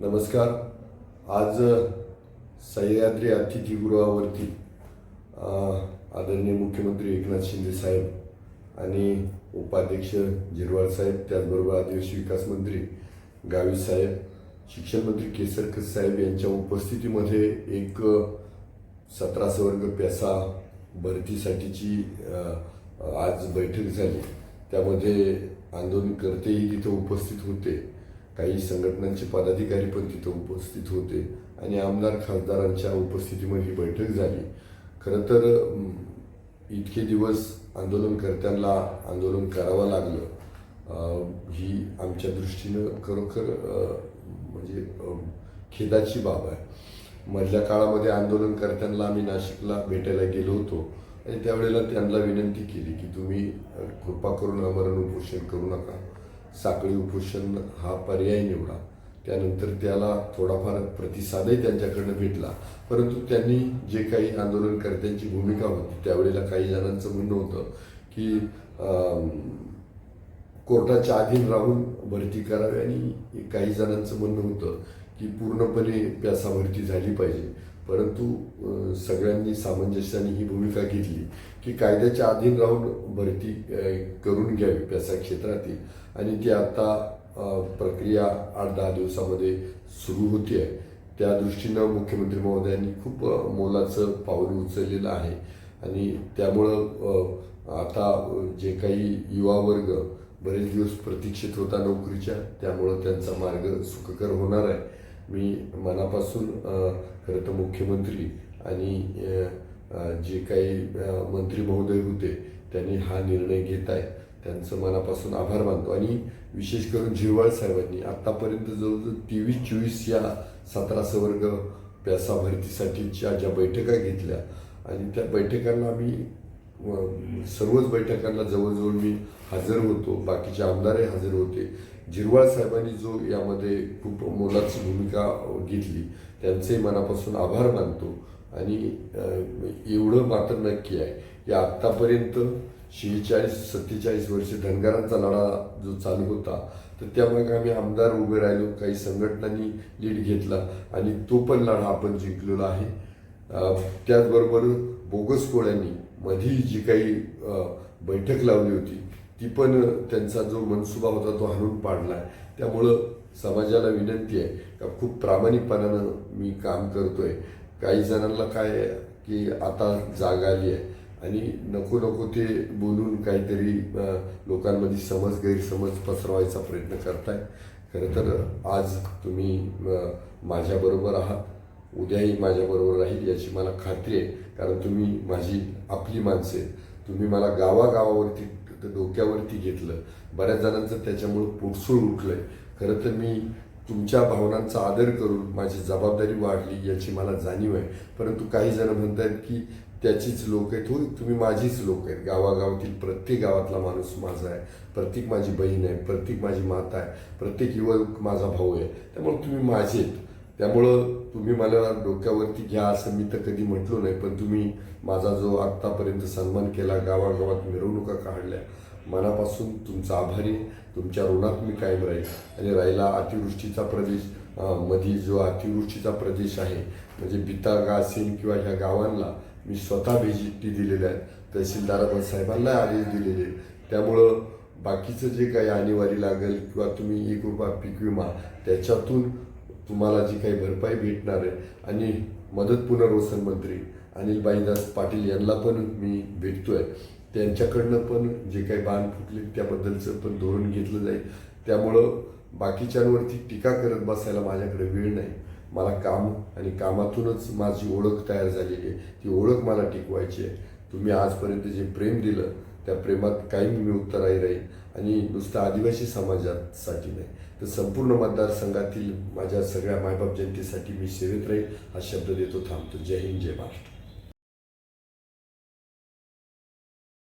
नमस्कार. आज सह्याद्री अतिथीगृहावरती आदरणीय मुख्यमंत्री एकनाथ शिंदे साहेब आणि उपाध्यक्ष जिरवाळ साहेब त्याचबरोबर आदिवासी विकास मंत्री गावी साहेब शिक्षण मंत्री केसरकर साहेब यांच्या उपस्थितीमध्ये एक सतरा सवर्ग पेसा भरतीसाठीची आज बैठक झाली. त्यामध्ये आंदोलनकर्तेही तिथं उपस्थित होते. काही संघटनांचे पदाधिकारी पण तिथं उपस्थित होते आणि आमदार खासदारांच्या उपस्थितीमध्ये ही बैठक झाली. खरं तर इतके दिवस आंदोलनकर्त्यांना आंदोलन करावं लागलं. ही आमच्या दृष्टीनं खरोखर म्हणजे खेदाची बाब आहे. मधल्या काळामध्ये आंदोलनकर्त्यांना आम्ही नाशिकला भेटायला गेलो होतो आणि त्यावेळेला त्यांना विनंती केली की तुम्ही कृपा करून आमरण उपोषण करू नका. साखळी उपोषण हा पर्याय निवडा. त्यानंतर त्याला थोडाफार प्रतिसादही त्यांच्याकडनं भेटला. परंतु त्यांनी जे काही आंदोलनकर्त्यांची भूमिका होती त्यावेळेला काही जणांचं म्हणणं होतं की कोर्टाच्या अधीन राहून भरती करावी आणि काही जणांचं म्हणणं होतं की पूर्णपणे प्यासा भरती झाली पाहिजे. परंतु सगळ्यांनी सामंजस्याने ही भूमिका घेतली की कायद्याच्या अधीन राहून भरती करून घ्यावी प्यासा क्षेत्रातील. आणि ती आता प्रक्रिया आठ दहा दिवसामध्ये सुरू होती आहे. त्या दृष्टीनं मुख्यमंत्री महोदयांनी खूप मोलाचं पाऊल उचललेलं आहे. आणि त्यामुळं आता जे काही युवा वर्ग बरेच दिवस प्रतीक्षित होता नोकरीच्या त्यामुळं त्यांचा मार्ग सुखकर होणार आहे. मी मनापासून खरं तर मुख्यमंत्री आणि जे काही मंत्री महोदय होते त्यांनी हा निर्णय घेत आहे त्यांचं मनापासून आभार मानतो. आणि विशेष करून झिरवाळ साहेबांनी आत्तापर्यंत जवळजवळ तेवीस चोवीस या सतरा सवर्ग प्यासा भरतीसाठीच्या ज्या बैठका घेतल्या आणि त्या बैठकांना आम्ही सर्वच बैठकांना जवळजवळ मी हजर होतो. बाकीचे आमदारही हजर होते. जिरवाळ साहेबांनी जो यामध्ये खूप मोलाची भूमिका घेतली त्यांचेही मनापासून आभार मानतो. आणि एवढं मात्र नक्की आहे की आत्तापर्यंत शेहेचाळीस सत्तेचाळीस वर्ष धनगरांचा लढा जो चालू होता तर त्यामुळे आम्ही आमदार उभे राहिलो काही संघटनांनी लीड घेतला आणि तो पण लढा आपण जिंकलेला आहे. त्याचबरोबर बोगस कोळ्यांनी मधी जी काही बैठक लावली होती ती पण त्यांचा जो मनसुबा होता तो हाणून पाडला आहे. त्यामुळं समाजाला विनंती आहे का खूप प्रामाणिकपणानं मी काम करतोय. काही जणांना काय की आता जाग आली आहे आणि नको नको ते बोलून काहीतरी लोकांमध्ये समज गैरसमज पसरवायचा प्रयत्न करताय खरं तर आज तुम्ही माझ्याबरोबर आहात. उद्याही माझ्याबरोबर राहील याची मला खात्री आहे. कारण तुम्ही माझी आपली माणसे आहेत. तुम्ही मला गावागावावरती डोक्यावरती घेतलं. बऱ्याच जणांचं त्याच्यामुळं पोटसूळ उठलंय. खरं तर मी तुमच्या भावनांचा आदर करून माझी जबाबदारी वाढली याची मला जाणीव आहे. परंतु काही जण म्हणतात की त्याचीच लोक आहेत. हो तुम्ही माझीच लोक आहेत. गावागावातील प्रत्येक गावातला माणूस माझा आहे. प्रत्येक माझी बहीण आहे. प्रत्येक माझी माता आहे. प्रत्येक युवक माझा भाऊ आहे. त्यामुळे तुम्ही माझे आहेत. त्यामुळं तुम्ही मला डोक्यावरती घ्या असं मी तर कधी म्हटलो नाही पण तुम्ही माझा जो आत्तापर्यंत सन्मान केला गावागावात मिरवणुका काढल्या मनापासून तुमचा आभारी तुमच्या ऋणात मी कायम राहील आणि राहिला अतिवृष्टीचा प्रदेश मधील मधी जो अतिवृष्टीचा प्रदेश आहे म्हणजे बितागा असेल किंवा ह्या गावांना मी स्वतः व्हिजिटी दिलेल्या आहेत तहसीलदार साहेबांना आदेश दिलेले आहेत. त्यामुळं बाकीचं जे काही आणीवारी लागेल किंवा तुम्ही एक रुपया पीक विमा त्याच्यातून तुम्हाला जी काही भरपाई भेटणार आहे आणि मदत पुनर्वसन मंत्री अनिल बाईदास पाटील यांना पण मी भेटतो आहे त्यांच्याकडनं पण जे काही बाण फुटले त्याबद्दलचं पण धोरण घेतलं जाईल. त्यामुळं बाकीच्यांवरती टीका करत बसायला माझ्याकडे वेळ नाही. मला काम आणि कामातूनच माझी ओळख तयार झालेली आहे. ती ओळख मला टिकवायची आहे. तुम्ही आजपर्यंत जे प्रेम दिलं त्या प्रेमात कायम मी उत्तराई राहील आणि नुसतं आदिवासी समाजासाठी नाही. तर संपूर्ण मतदारसंघातील माझ्या सगळ्या मायबाप जनतेसाठी मी सेवेत राहील हा शब्द देतो थांबतो. जय हिंद जय महाराष्ट्र.